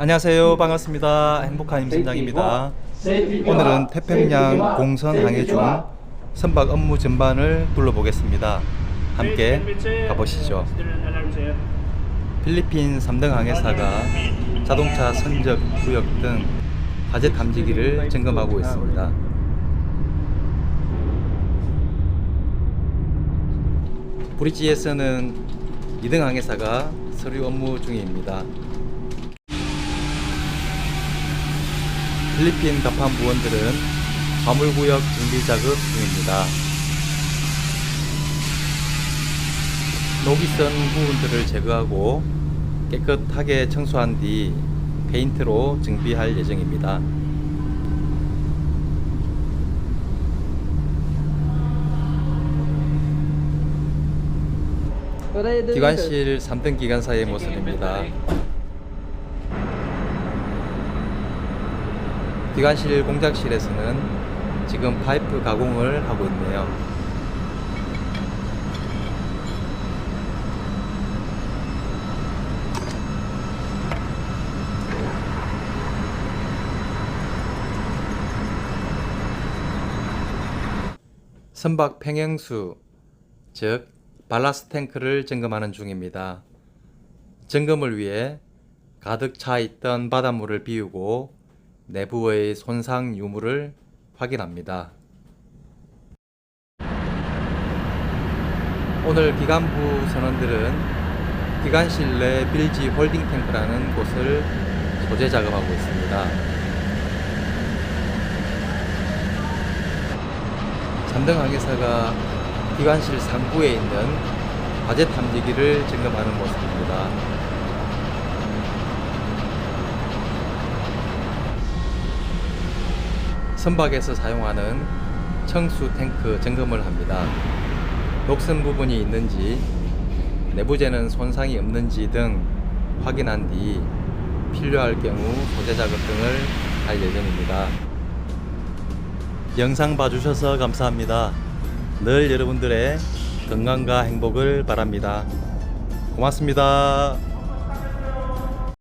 안녕하세요. 반갑습니다. 행복한 임팀장입니다. 오늘은 태평양 공선 항해 중 선박 업무 전반을 둘러보겠습니다. 함께 가보시죠. 필리핀 3등 항해사가 자동차 선적 구역 등 화재 탐지기를 점검하고 있습니다. 브리지에서는 2등 항해사가 서류 업무 중입니다. 필리핀 갑판 부원들은 화물구역 정비 작업 중입니다. 녹이선 부분들을 제거하고 깨끗하게 청소한 뒤 페인트로 정비할 예정입니다. 기관실 3등 기관사의 모습입니다. 기관실 공작실에서는 지금 파이프 가공을 하고 있네요. 선박 평형수, 즉 발라스 탱크를 점검하는 중입니다. 점검을 위해 가득 차 있던 바닷물을 비우고 내부의 손상 유무를 확인합니다. 오늘 기관부 선원들은 기관실 내 빌지 홀딩 탱크라는 곳을 소재 작업하고 있습니다. 3등 항해사가 기관실 상부에 있는 화재 탐지기를 점검하는 모습입니다. 선박에서 사용하는 청수 탱크 점검을 합니다. 녹슨 부분이 있는지, 내부재는 손상이 없는지 등 확인한 뒤 필요할 경우 소재 작업 등을 할 예정입니다. 영상 봐주셔서 감사합니다. 늘 여러분들의 건강과 행복을 바랍니다. 고맙습니다.